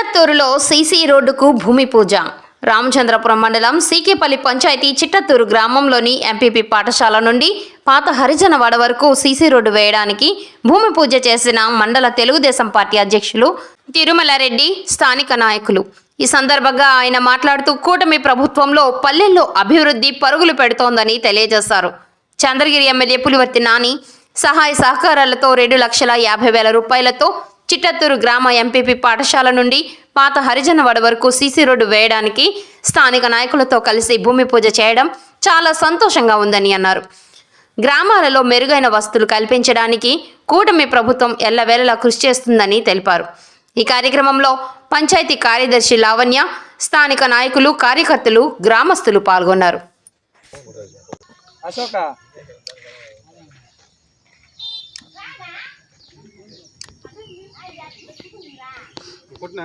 చిట్టత్తూరులో CC రోడ్డుకు భూమి పూజ. రామచంద్రపురం మండలం సీకేపల్లి పంచాయతీ చిట్టత్తూరు గ్రామంలోని ఎంపీపీ పాఠశాల నుండి పాత హరిజనవాడ వరకు సీసీ రోడ్డు వేయడానికి భూమి పూజ చేసిన మండల తెలుగుదేశం పార్టీ అధ్యక్షులు తిరుమలారెడ్డి స్థానిక నాయకులు. ఈ సందర్భంగా ఆయన మాట్లాడుతూ కూటమి ప్రభుత్వంలో పల్లెల్లో అభివృద్ధి పరుగులు పెడుతోందని తెలియజేశారు. చంద్రగిరి ఎమ్మెల్యే పులివర్తి నాని సహాయ సహకారాలతో రెండు లక్షల యాభై వేల రూపాయలతో చిట్టత్తూరు గ్రామ ఎంపీపీ పాఠశాల నుండి పాత హరిజనవాడ వరకు సీసీ రోడ్డు వేయడానికి స్థానిక నాయకులతో కలిసి భూమి పూజ చేయడం చాలా సంతోషంగా ఉందని అన్నారు. గ్రామాలలో మెరుగైన వస్తువులు కల్పించడానికి కూటమి ప్రభుత్వం ఎల్లవేళలా కృషి చేస్తుందని తెలిపారు. ఈ కార్యక్రమంలో పంచాయతీ కార్యదర్శి లావణ్య స్థానిక నాయకులు కార్యకర్తలు గ్రామస్తులు పాల్గొన్నారు. అశోక కొట్టినా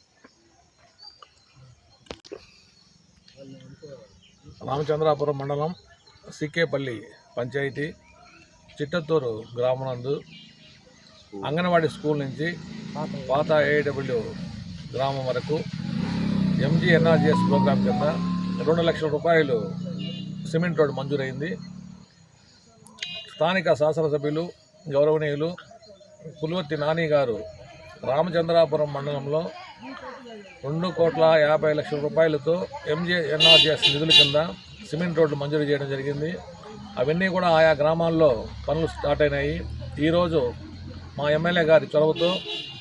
రామచంద్రాపురం మండలం సికేపల్లి పంచాయతీ చిట్టత్తూరు గ్రామనందు అంగన్వాడీ స్కూల్ నుంచి పాత ఏడబ్ల్యూ గ్రామం వరకు ఎంజీఎన్ఆర్జిఎస్ ప్రోగ్రాం కింద రెండు లక్షల రూపాయలు సిమెంట్ రోడ్డు మంజూరైంది. స్థానిక శాసనసభ్యులు గౌరవనీయులు పులివర్తి నాని గారు రామచంద్రాపురం మండలంలో రెండు కోట్ల యాభై లక్షల రూపాయలతో ఎంజే ఎన్ఆర్జీఎస్ నిధుల కింద సిమెంట్ రోడ్లు మంజూరు చేయడం జరిగింది. అవన్నీ కూడా ఆయా గ్రామాల్లో పనులు స్టార్ట్ అయినాయి. ఈరోజు మా ఎమ్మెల్యే గారి చొరవతో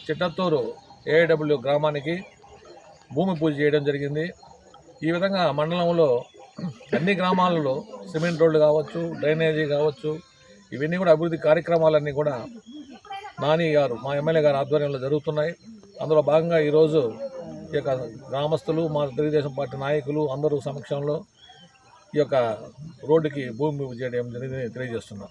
చిట్టత్తూరు ఏడబ్ల్యూ గ్రామానికి భూమి పూజ చేయడం జరిగింది. ఈ విధంగా మండలంలో అన్ని గ్రామాలలో సిమెంట్ రోడ్లు కావచ్చు డ్రైనేజీ కావచ్చు ఇవన్నీ కూడా అభివృద్ధి కార్యక్రమాలన్నీ కూడా నాని గారు మా ఎమ్మెల్యే గారి ఆధ్వర్యంలో జరుగుతున్నాయి. అందులో భాగంగా ఈరోజు ఈ యొక్క గ్రామస్తులు మా తెలుగుదేశం పార్టీ నాయకులు అందరూ సమక్షంలో ఈ యొక్క రోడ్డుకి భూమి చేయడం జరిగిందని తెలియజేస్తున్నాం.